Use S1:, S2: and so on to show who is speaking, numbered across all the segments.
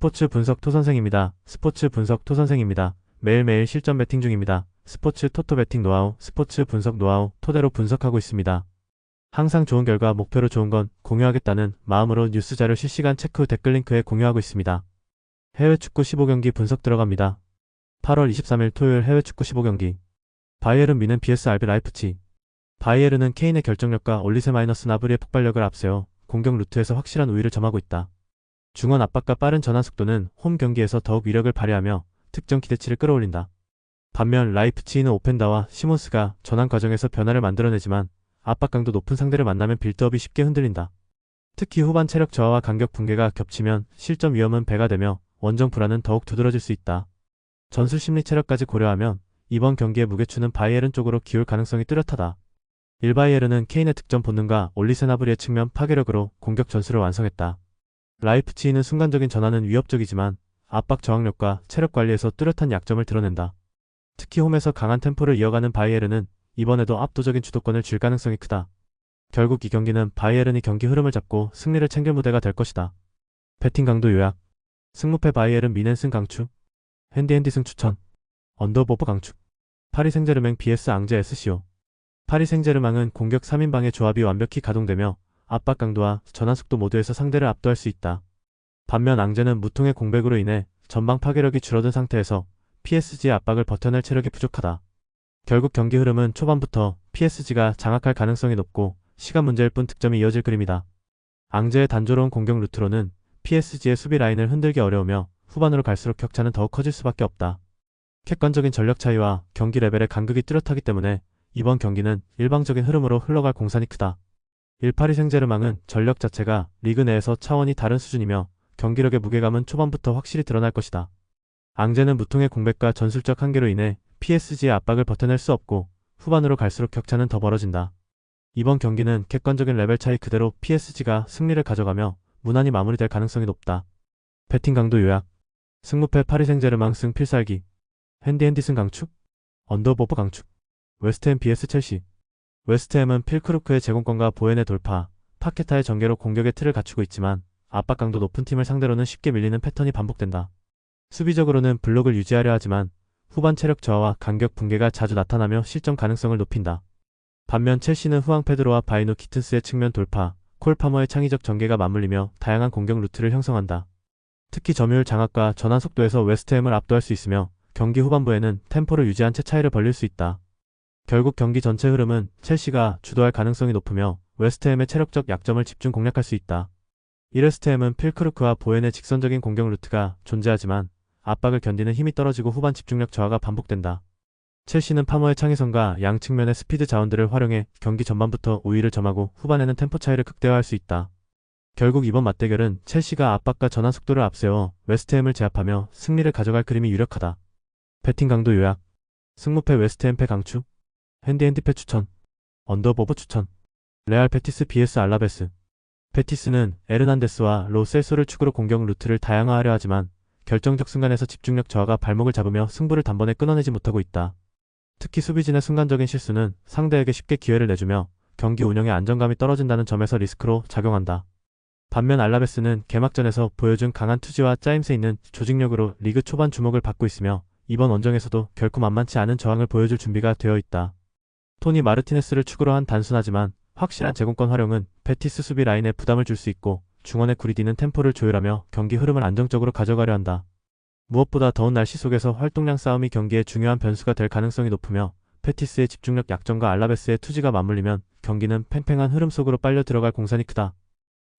S1: 스포츠 분석 토선생입니다. 스포츠 분석 토선생입니다. 매일매일 실전 배팅 중입니다. 스포츠 토토 배팅 노하우, 스포츠 분석 노하우 토대로 분석하고 있습니다. 항상 좋은 결과 목표로 좋은 건 공유하겠다는 마음으로 뉴스 자료 실시간 체크 후 댓글 링크에 공유하고 있습니다. 해외 축구 15경기 분석 들어갑니다. 8월 23일 토요일 해외 축구 15경기 바이에른 미는 BS RB 라이프치 바이에른은 케인의 결정력과 올리세 마이너스 나브리의 폭발력을 앞세워 공격 루트에서 확실한 우위를 점하고 있다. 중원 압박과 빠른 전환 속도는 홈 경기에서 더욱 위력을 발휘하며 특정 기대치를 끌어올린다. 반면 라이프치히는 오펜다와 시몬스가 전환 과정에서 변화를 만들어내지만 압박 강도 높은 상대를 만나면 빌드업이 쉽게 흔들린다. 특히 후반 체력 저하와 간격 붕괴가 겹치면 실점 위험은 배가 되며 원정 불안은 더욱 두드러질 수 있다. 전술 심리 체력까지 고려하면 이번 경기의 무게추는 바이에른 쪽으로 기울 가능성이 뚜렷하다. 일바이에른은 케인의 득점 본능과 올리세나브리의 측면 파괴력으로 공격 전술을 완성했다. 라이프치히는 순간적인 전환은 위협적이지만 압박 저항력과 체력 관리에서 뚜렷한 약점을 드러낸다. 특히 홈에서 강한 템포를 이어가는 바이에른은 이번에도 압도적인 주도권을 쥘 가능성이 크다. 결국 이 경기는 바이에른이 경기 흐름을 잡고 승리를 챙길 무대가 될 것이다. 배팅 강도 요약 승무패 바이에른 미넨슨 강추 핸디핸디승 추천 언더보브 강추 파리 생제르맹 BS 앙제 SCO 파리 생제르맹은 공격 3인방의 조합이 완벽히 가동되며 압박 강도와 전환 속도 모두에서 상대를 압도할 수 있다. 반면 앙제는 무통의 공백으로 인해 전방 파괴력이 줄어든 상태에서 PSG의 압박을 버텨낼 체력이 부족하다. 결국 경기 흐름은 초반부터 PSG가 장악할 가능성이 높고 시간 문제일 뿐 득점이 이어질 그림이다. 앙제의 단조로운 공격 루트로는 PSG의 수비 라인을 흔들기 어려우며 후반으로 갈수록 격차는 더욱 커질 수밖에 없다. 객관적인 전력 차이와 경기 레벨의 간극이 뚜렷하기 때문에 이번 경기는 일방적인 흐름으로 흘러갈 공산이 크다. 18위 생제르망은 전력 자체가 리그 내에서 차원이 다른 수준이며 경기력의 무게감은 초반부터 확실히 드러날 것이다. 앙제는 무통의 공백과 전술적 한계로 인해 PSG의 압박을 버텨낼 수 없고 후반으로 갈수록 격차는 더 벌어진다. 이번 경기는 객관적인 레벨 차이 그대로 PSG가 승리를 가져가며 무난히 마무리될 가능성이 높다. 배팅 강도 요약 승무패 파리 생제르망 승 필살기 핸디핸디 승 강축 언더보브 강축 웨스트햄 BS 첼시 웨스트햄은 필크루크의 제공권과 보엔의 돌파, 파케타의 전개로 공격의 틀을 갖추고 있지만 압박 강도 높은 팀을 상대로는 쉽게 밀리는 패턴이 반복된다. 수비적으로는 블록을 유지하려 하지만 후반 체력 저하와 간격 붕괴가 자주 나타나며 실점 가능성을 높인다. 반면 첼시는 후앙 페드로와 바이노 키튼스의 측면 돌파, 콜파머의 창의적 전개가 맞물리며 다양한 공격 루트를 형성한다. 특히 점유율 장악과 전환 속도에서 웨스트햄을 압도할 수 있으며 경기 후반부에는 템포를 유지한 채 차이를 벌릴 수 있다. 결국 경기 전체 흐름은 첼시가 주도할 가능성이 높으며 웨스트햄의 체력적 약점을 집중 공략할 수 있다. 이레스트햄은 필크루크와 보엔의 직선적인 공격 루트가 존재하지만 압박을 견디는 힘이 떨어지고 후반 집중력 저하가 반복된다. 첼시는 파머의 창의성과 양 측면의 스피드 자원들을 활용해 경기 전반부터 우위를 점하고 후반에는 템포 차이를 극대화할 수 있다. 결국 이번 맞대결은 첼시가 압박과 전환 속도를 앞세워 웨스트햄을 제압하며 승리를 가져갈 그림이 유력하다. 배팅 강도 요약 승무패 웨스트햄 패 강추 핸디 핸디패 추천 언더보브 추천 레알 페티스 BS 알라베스 페티스는 에르난데스와 로셀소를 축으로 공격 루트를 다양화하려 하지만 결정적 순간에서 집중력 저하가 발목을 잡으며 승부를 단번에 끊어내지 못하고 있다. 특히 수비진의 순간적인 실수는 상대에게 쉽게 기회를 내주며 경기 운영의 안정감이 떨어진다는 점에서 리스크로 작용한다. 반면 알라베스는 개막전에서 보여준 강한 투지와 짜임새 있는 조직력으로 리그 초반 주목을 받고 있으며 이번 원정에서도 결코 만만치 않은 저항을 보여줄 준비가 되어 있다. 토니 마르티네스를 축으로 한 단순하지만 확실한 제공권 활용은 베티스 수비 라인에 부담을 줄 수 있고 중원의 구리디는 템포를 조율하며 경기 흐름을 안정적으로 가져가려 한다. 무엇보다 더운 날씨 속에서 활동량 싸움이 경기에 중요한 변수가 될 가능성이 높으며 페티스의 집중력 약점과 알라베스의 투지가 맞물리면 경기는 팽팽한 흐름 속으로 빨려 들어갈 공산이 크다.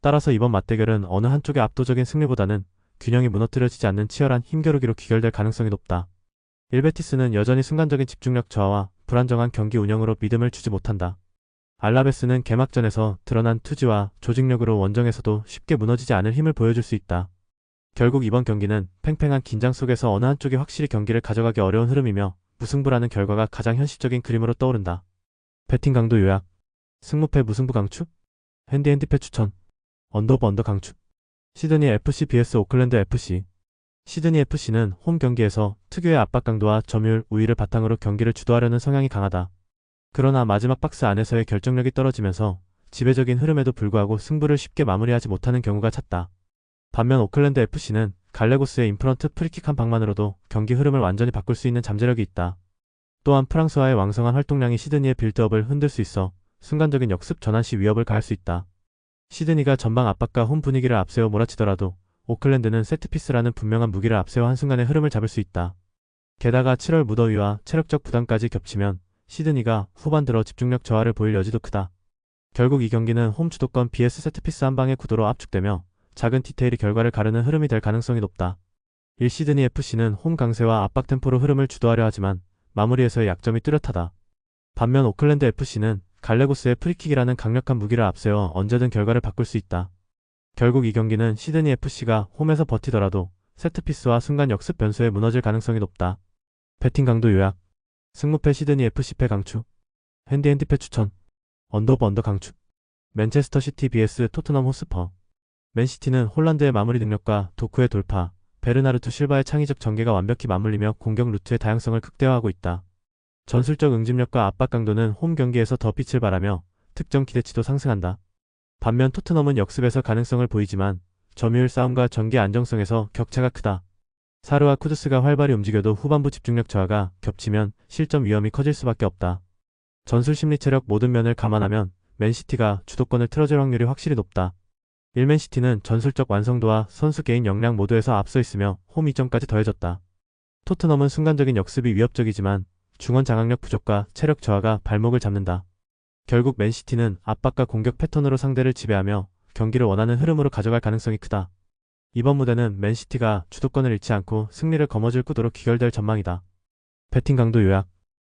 S1: 따라서 이번 맞대결은 어느 한쪽의 압도적인 승리보다는 균형이 무너뜨려지지 않는 치열한 힘겨루기로 귀결될 가능성이 높다. 일베티스는 여전히 순간적인 집중력 저하와 불안정한 경기 운영으로 믿음을 주지 못한다. 알라베스는 개막전에서 드러난 투지와 조직력으로 원정에서도 쉽게 무너지지 않을 힘을 보여줄 수 있다. 결국 이번 경기는 팽팽한 긴장 속에서 어느 한쪽이 확실히 경기를 가져가기 어려운 흐름이며 무승부라는 결과가 가장 현실적인 그림으로 떠오른다. 배팅 강도 요약 승무패 무승부 강추 핸디핸디패 추천 언더브 언더 강추 시드니 FC vs 오클랜드 FC 시드니 FC는 홈 경기에서 특유의 압박 강도와 점유율 우위를 바탕으로 경기를 주도하려는 성향이 강하다. 그러나 마지막 박스 안에서의 결정력이 떨어지면서 지배적인 흐름에도 불구하고 승부를 쉽게 마무리하지 못하는 경우가 잦다. 반면 오클랜드 FC는 갈레고스의 인프런트 프리킥 한 방만으로도 경기 흐름을 완전히 바꿀 수 있는 잠재력이 있다. 또한 프랑스와의 왕성한 활동량이 시드니의 빌드업을 흔들 수 있어 순간적인 역습 전환 시 위협을 가할 수 있다. 시드니가 전방 압박과 홈 분위기를 앞세워 몰아치더라도 오클랜드는 세트피스라는 분명한 무기를 앞세워 한순간에 흐름을 잡을 수 있다. 게다가 7월 무더위와 체력적 부담까지 겹치면 시드니가 후반 들어 집중력 저하를 보일 여지도 크다. 결국 이 경기는 홈 주도권 BS 세트피스 한 방의 구도로 압축되며 작은 디테일이 결과를 가르는 흐름이 될 가능성이 높다. 1 시드니 FC는 홈 강세와 압박 템포로 흐름을 주도하려 하지만 마무리에서의 약점이 뚜렷하다. 반면 오클랜드 FC는 갈레고스의 프리킥이라는 강력한 무기를 앞세워 언제든 결과를 바꿀 수 있다. 결국 이 경기는 시드니 FC가 홈에서 버티더라도 세트피스와 순간 역습 변수에 무너질 가능성이 높다. 배팅 강도 요약 승무패 시드니 FC패 강추 핸디 핸디패 추천 언더브 언더 강추 맨체스터 시티 vs 토트넘 호스퍼 맨시티는 홀란드의 마무리 능력과 도쿠의 돌파, 베르나르투 실바의 창의적 전개가 완벽히 맞물리며 공격 루트의 다양성을 극대화하고 있다. 전술적 응집력과 압박 강도는 홈 경기에서 더 빛을 발하며 특정 기대치도 상승한다. 반면 토트넘은 역습에서 가능성을 보이지만 점유율 싸움과 전개 안정성에서 격차가 크다. 사르와 쿠드스가 활발히 움직여도 후반부 집중력 저하가 겹치면 실점 위험이 커질 수밖에 없다. 전술 심리 체력 모든 면을 감안하면 맨시티가 주도권을 틀어줄 확률이 확실히 높다. 1맨시티는 전술적 완성도와 선수 개인 역량 모두에서 앞서 있으며 홈 이점까지 더해졌다. 토트넘은 순간적인 역습이 위협적이지만 중원 장악력 부족과 체력 저하가 발목을 잡는다. 결국 맨시티는 압박과 공격 패턴으로 상대를 지배하며 경기를 원하는 흐름으로 가져갈 가능성이 크다. 이번 무대는 맨시티가 주도권을 잃지 않고 승리를 거머쥘 구도로 귀결될 전망이다. 배팅 강도 요약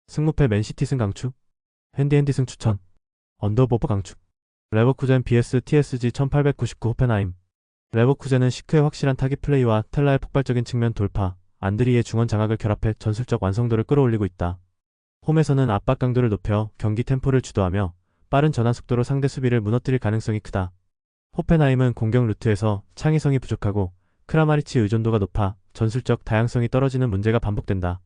S1: 승무패 맨시티 승 강추 핸디핸디 승 추천 언더보버 강추 레버쿠젠 BS TSG 1899 호펜하임 레버쿠젠은 시크의 확실한 타깃 플레이와 텔라의 폭발적인 측면 돌파, 안드리의 중원 장악을 결합해 전술적 완성도를 끌어올리고 있다. 홈에서는 압박 강도를 높여 경기 템포를 주도하며 빠른 전환 속도로 상대 수비를 무너뜨릴 가능성이 크다. 호펜하임은 공격 루트에서 창의성이 부족하고 크라마리치 의존도가 높아 전술적 다양성이 떨어지는 문제가 반복된다.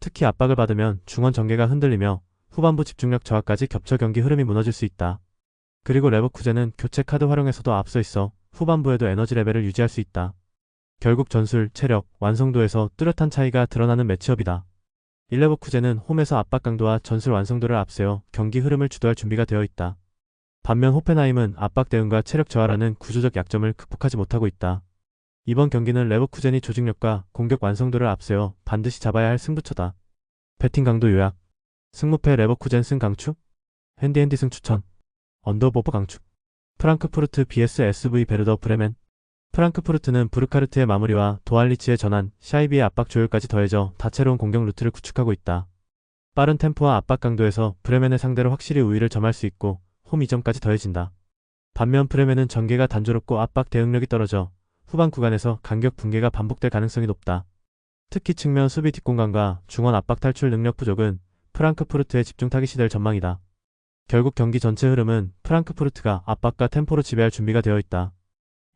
S1: 특히 압박을 받으면 중원 전개가 흔들리며 후반부 집중력 저하까지 겹쳐 경기 흐름이 무너질 수 있다. 그리고 레버쿠젠은 교체 카드 활용에서도 앞서 있어 후반부에도 에너지 레벨을 유지할 수 있다. 결국 전술, 체력, 완성도에서 뚜렷한 차이가 드러나는 매치업이다. 일레버쿠젠은 홈에서 압박 강도와 전술 완성도를 앞세워 경기 흐름을 주도할 준비가 되어 있다. 반면 호펜하임은 압박 대응과 체력 저하라는 구조적 약점을 극복하지 못하고 있다. 이번 경기는 레버쿠젠이 조직력과 공격 완성도를 앞세워 반드시 잡아야 할 승부처다. 배팅 강도 요약 승무패 레버쿠젠 승 강추 핸디핸디 승 추천 언더보버 강축 프랑크푸르트 BS SV 베르더 브레멘 프랑크푸르트는 부르카르트의 마무리와 도알리치의 전환, 샤이비의 압박 조율까지 더해져 다채로운 공격 루트를 구축하고 있다. 빠른 템포와 압박 강도에서 브레멘의 상대로 확실히 우위를 점할 수 있고 홈 이점까지 더해진다. 반면 브레멘은 전개가 단조롭고 압박 대응력이 떨어져 후반 구간에서 간격 붕괴가 반복될 가능성이 높다. 특히 측면 수비 뒷공간과 중원 압박 탈출 능력 부족은 프랑크푸르트의 집중 타깃이 될 전망이다. 결국 경기 전체 흐름은 프랑크푸르트가 압박과 템포로 지배할 준비가 되어 있다.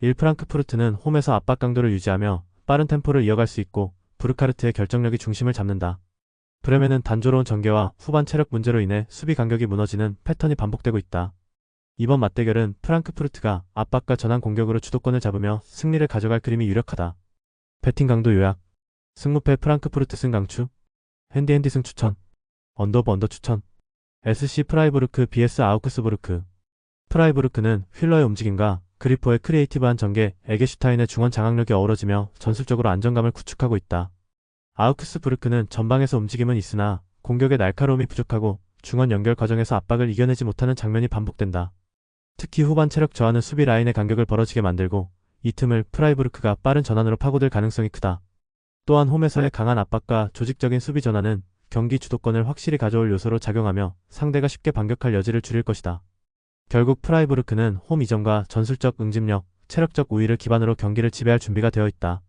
S1: 1 프랑크푸르트는 홈에서 압박 강도를 유지하며 빠른 템포를 이어갈 수 있고 부르카르트의 결정력이 중심을 잡는다. 브레멘은 단조로운 전개와 후반 체력 문제로 인해 수비 간격이 무너지는 패턴이 반복되고 있다. 이번 맞대결은 프랑크푸르트가 압박과 전환 공격으로 주도권을 잡으며 승리를 가져갈 그림이 유력하다. 배팅 강도 요약 승무패 프랑크푸르트 승 강추 핸디핸디 승 추천 언더버 언더 추천 SC 프라이부르크 BS 아우크스부르크 프라이부르크는 휠러의 움직임과 그리퍼의 크리에이티브한 전개, 에게슈타인의 중원 장악력이 어우러지며 전술적으로 안정감을 구축하고 있다. 아우크스부르크는 전방에서 움직임은 있으나 공격의 날카로움이 부족하고 중원 연결 과정에서 압박을 이겨내지 못하는 장면이 반복된다. 특히 후반 체력 저하는 수비 라인의 간격을 벌어지게 만들고 이 틈을 프라이부르크가 빠른 전환으로 파고들 가능성이 크다. 또한 홈에서의 강한 압박과 조직적인 수비 전환은 경기 주도권을 확실히 가져올 요소로 작용하며 상대가 쉽게 반격할 여지를 줄일 것이다. 결국 프라이부르크는 홈 이전과 전술적 응집력, 체력적 우위를 기반으로 경기를 지배할 준비가 되어 있다.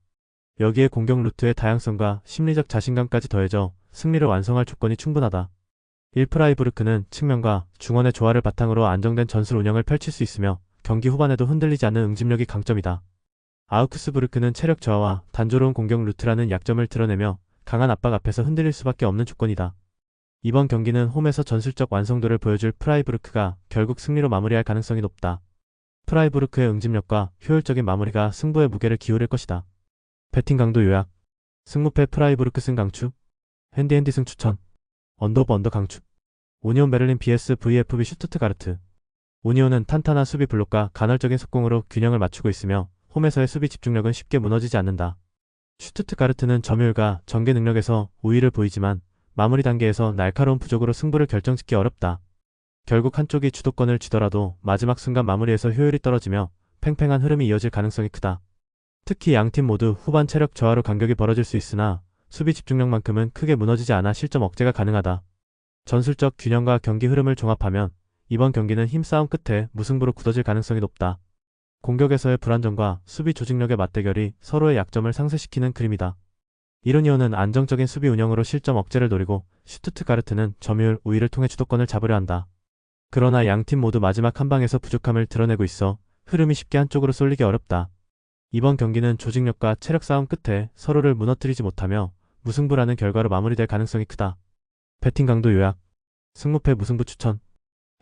S1: 여기에 공격 루트의 다양성과 심리적 자신감까지 더해져 승리를 완성할 조건이 충분하다. 1 프라이부르크는 측면과 중원의 조화를 바탕으로 안정된 전술 운영을 펼칠 수 있으며 경기 후반에도 흔들리지 않는 응집력이 강점이다. 아우크스부르크는 체력 저하와 단조로운 공격 루트라는 약점을 드러내며 강한 압박 앞에서 흔들릴 수밖에 없는 조건이다. 이번 경기는 홈에서 전술적 완성도를 보여줄 프라이부르크가 결국 승리로 마무리할 가능성이 높다. 프라이부르크의 응집력과 효율적인 마무리가 승부의 무게를 기울일 것이다. 배팅 강도 요약. 승무패 프라이부르크 승 강추. 핸디 핸디 승 추천. 언더브 언더 강추. 오니온 베를린 BS VFB 슈투트가르트. 오니온은 탄탄한 수비 블록과 간헐적인 속공으로 균형을 맞추고 있으며 홈에서의 수비 집중력은 쉽게 무너지지 않는다. 슈투트가르트는 점유율과 전개 능력에서 우위를 보이지만 마무리 단계에서 날카로운 부족으로 승부를 결정짓기 어렵다. 결국 한쪽이 주도권을 쥐더라도 마지막 순간 마무리에서 효율이 떨어지며 팽팽한 흐름이 이어질 가능성이 크다. 특히 양 팀 모두 후반 체력 저하로 간격이 벌어질 수 있으나 수비 집중력만큼은 크게 무너지지 않아 실점 억제가 가능하다. 전술적 균형과 경기 흐름을 종합하면 이번 경기는 힘싸움 끝에 무승부로 굳어질 가능성이 높다. 공격에서의 불안정과 수비 조직력의 맞대결이 서로의 약점을 상쇄시키는 그림이다. 이르니오는 안정적인 수비 운영으로 실점 억제를 노리고 슈투트가르트는 점유율 우위를 통해 주도권을 잡으려 한다. 그러나 양 팀 모두 마지막 한 방에서 부족함을 드러내고 있어 흐름이 쉽게 한쪽으로 쏠리기 어렵다. 이번 경기는 조직력과 체력 싸움 끝에 서로를 무너뜨리지 못하며 무승부라는 결과로 마무리될 가능성이 크다. 배팅 강도 요약. 승무패 무승부 추천.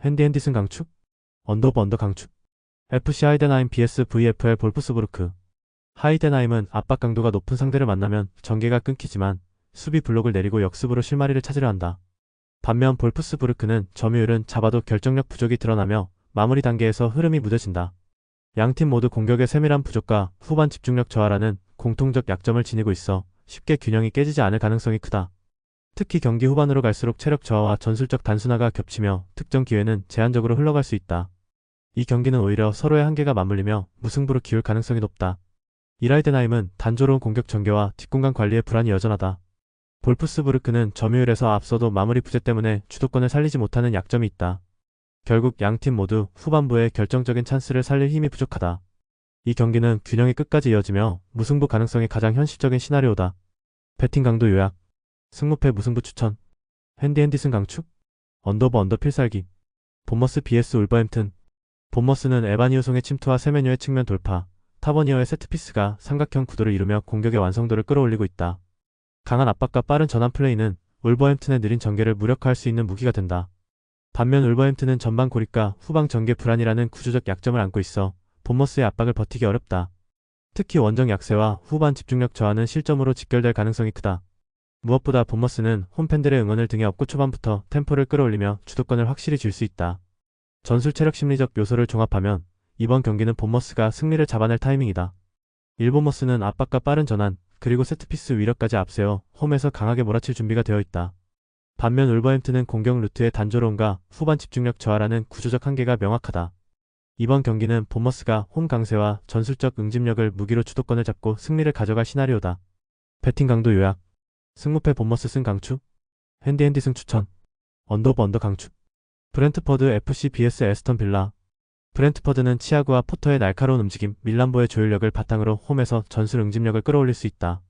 S1: 핸디 핸디슨 강축. 언더버 언더 강축. FC 하이덴하임 BS VFL 볼프스부르크. 하이덴하임은 압박 강도가 높은 상대를 만나면 전개가 끊기지만 수비 블록을 내리고 역습으로 실마리를 찾으려 한다. 반면 볼프스부르크는 점유율은 잡아도 결정력 부족이 드러나며 마무리 단계에서 흐름이 무뎌진다. 양팀 모두 공격의 세밀한 부족과 후반 집중력 저하라는 공통적 약점을 지니고 있어 쉽게 균형이 깨지지 않을 가능성이 크다. 특히 경기 후반으로 갈수록 체력 저하와 전술적 단순화가 겹치며 특정 기회는 제한적으로 흘러갈 수 있다. 이 경기는 오히려 서로의 한계가 맞물리며 무승부로 기울 가능성이 높다. 이라이덴하임은 단조로운 공격 전개와 뒷공간 관리의 불안이 여전하다. 볼프스부르크는 점유율에서 앞서도 마무리 부재 때문에 주도권을 살리지 못하는 약점이 있다. 결국 양 팀 모두 후반부에 결정적인 찬스를 살릴 힘이 부족하다. 이 경기는 균형이 끝까지 이어지며 무승부 가능성이 가장 현실적인 시나리오다. 배팅 강도 요약. 승무패 무승부 추천. 핸디 핸디슨 강축. 언더버 언더 필살기. 본머스 BS 울버햄튼. 본머스는 에바니우송의 침투와 세메뉴의 측면 돌파, 타버니어의 세트피스가 삼각형 구도를 이루며 공격의 완성도를 끌어올리고 있다. 강한 압박과 빠른 전환 플레이는 울버햄튼의 느린 전개를 무력화할 수 있는 무기가 된다. 반면 울버햄튼은 전방 고립과 후방 전개 불안이라는 구조적 약점을 안고 있어 본머스의 압박을 버티기 어렵다. 특히 원정 약세와 후반 집중력 저하는 실점으로 직결될 가능성이 크다. 무엇보다 본머스는 홈팬들의 응원을 등에 업고 초반부터 템포를 끌어올리며 주도권을 확실히 줄 수 있다. 전술 체력 심리적 요소를 종합하면 이번 경기는 본머스가 승리를 잡아낼 타이밍이다. 일본머스는 압박과 빠른 전환, 그리고 세트피스 위력까지 앞세워 홈에서 강하게 몰아칠 준비가 되어 있다. 반면 울버햄튼은 공격 루트의 단조로움과 후반 집중력 저하라는 구조적 한계가 명확하다. 이번 경기는 본머스가 홈 강세와 전술적 응집력을 무기로 주도권을 잡고 승리를 가져갈 시나리오다. 배팅 강도 요약. 승무패 본머스 승 강추. 핸디 핸디 승 추천. 언더버 언더 강추. 브렌트퍼드 FC BS 에스턴 빌라. 브렌트퍼드는 치아구와 포터의 날카로운 움직임, 밀란보의 조율력을 바탕으로 홈에서 전술 응집력을 끌어올릴 수 있다.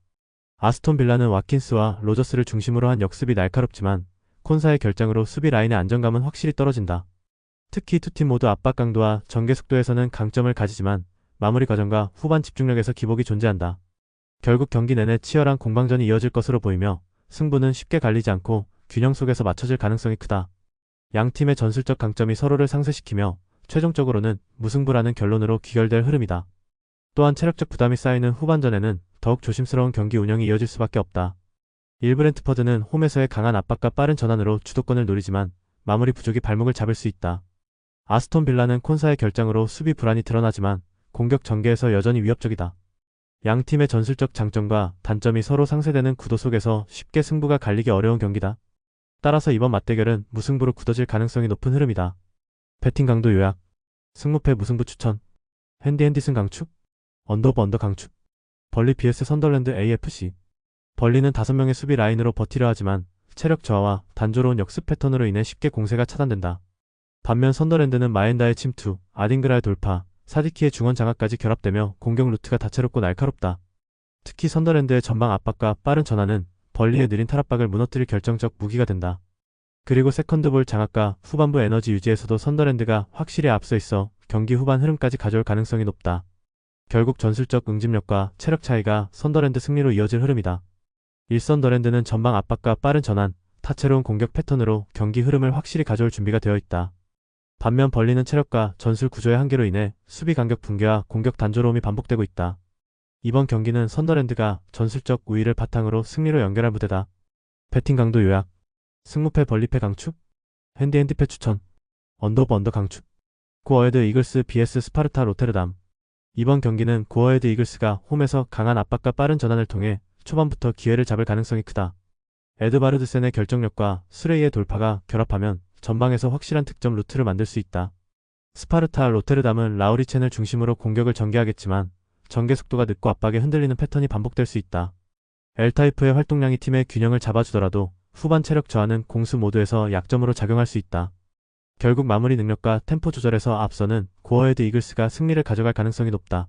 S1: 아스톤 빌라는 와킨스와 로저스를 중심으로 한 역습이 날카롭지만 콘사의 결정으로 수비 라인의 안정감은 확실히 떨어진다. 특히 두 팀 모두 압박 강도와 전개 속도에서는 강점을 가지지만 마무리 과정과 후반 집중력에서 기복이 존재한다. 결국 경기 내내 치열한 공방전이 이어질 것으로 보이며 승부는 쉽게 갈리지 않고 균형 속에서 맞춰질 가능성이 크다. 양 팀의 전술적 강점이 서로를 상쇄시키며 최종적으로는 무승부라는 결론으로 귀결될 흐름이다. 또한 체력적 부담이 쌓이는 후반전에는 더욱 조심스러운 경기 운영이 이어질 수밖에 없다. 일브렌트퍼드는 홈에서의 강한 압박과 빠른 전환으로 주도권을 노리지만 마무리 부족이 발목을 잡을 수 있다. 아스톤 빌라는 콘사의 결장으로 수비 불안이 드러나지만 공격 전개에서 여전히 위협적이다. 양 팀의 전술적 장점과 단점이 서로 상쇄되는 구도 속에서 쉽게 승부가 갈리기 어려운 경기다. 따라서 이번 맞대결은 무승부로 굳어질 가능성이 높은 흐름이다. 배팅 강도 요약. 승무패 무승부 추천. 핸디 핸디슨 강축. 언더버 언더 강축. 벌리 BS 선덜랜드 AFC. 벌리는 5명의 수비 라인으로 버티려 하지만 체력 저하와 단조로운 역습 패턴으로 인해 쉽게 공세가 차단된다. 반면 선더랜드는 마엔다의 침투, 아딩그라의 돌파, 사디키의 중원 장악까지 결합되며 공격 루트가 다채롭고 날카롭다. 특히 선더랜드의 전방 압박과 빠른 전환은 벌리의 느린 탈압박을 무너뜨릴 결정적 무기가 된다. 그리고 세컨드볼 장악과 후반부 에너지 유지에서도 선더랜드가 확실히 앞서 있어 경기 후반 흐름까지 가져올 가능성이 높다. 결국 전술적 응집력과 체력 차이가 선더랜드 승리로 이어질 흐름이다. 1선더랜드는 전방 압박과 빠른 전환, 다채로운 공격 패턴으로 경기 흐름을 확실히 가져올 준비가 되어 있다. 반면 벌리는 체력과 전술 구조의 한계로 인해 수비 간격 붕괴와 공격 단조로움이 반복되고 있다. 이번 경기는 선더랜드가 전술적 우위를 바탕으로 승리로 연결할 무대다. 배팅 강도 요약. 승무패 벌리패 강축. 핸디핸디패 추천. 언더브 언더 강축. 고어헤드 이글스 vs 스파르타 로테르담. 이번 경기는 고어헤드 이글스가 홈에서 강한 압박과 빠른 전환을 통해 초반부터 기회를 잡을 가능성이 크다. 에드바르드센의 결정력과 수레이의 돌파가 결합하면 전방에서 확실한 득점 루트를 만들 수 있다. 스파르타 로테르담은 라우리첸을 중심으로 공격을 전개하겠지만 전개 속도가 늦고 압박에 흔들리는 패턴이 반복될 수 있다. L타이프의 활동량이 팀의 균형을 잡아주더라도 후반 체력 저하는 공수 모드에서 약점으로 작용할 수 있다. 결국 마무리 능력과 템포 조절에서 앞서는 고어헤드 이글스가 승리를 가져갈 가능성이 높다.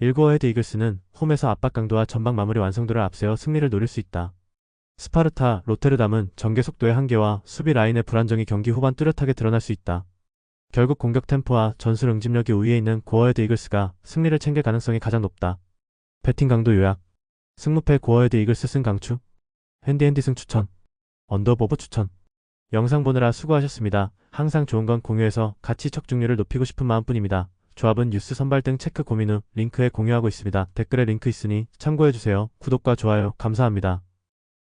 S1: 1고어헤드 이글스는 홈에서 압박 강도와 전방 마무리 완성도를 앞세워 승리를 노릴 수 있다. 스파르타, 로테르담은 전개 속도의 한계와 수비 라인의 불안정이 경기 후반 뚜렷하게 드러날 수 있다. 결국 공격 템포와 전술 응집력이 우위에 있는 고어헤드 이글스가 승리를 챙길 가능성이 가장 높다. 배팅 강도 요약 승무패 고어헤드 이글스 승 강추 핸디핸디 승 추천 언더보브 추천 영상 보느라 수고하셨습니다. 항상 좋은 건 공유해서 가치 척중률을 높이고 싶은 마음뿐입니다. 조합은 뉴스 선발 등 체크 고민 후 링크에 공유하고 있습니다. 댓글에 링크 있으니 참고해주세요. 구독과 좋아요 감사합니다.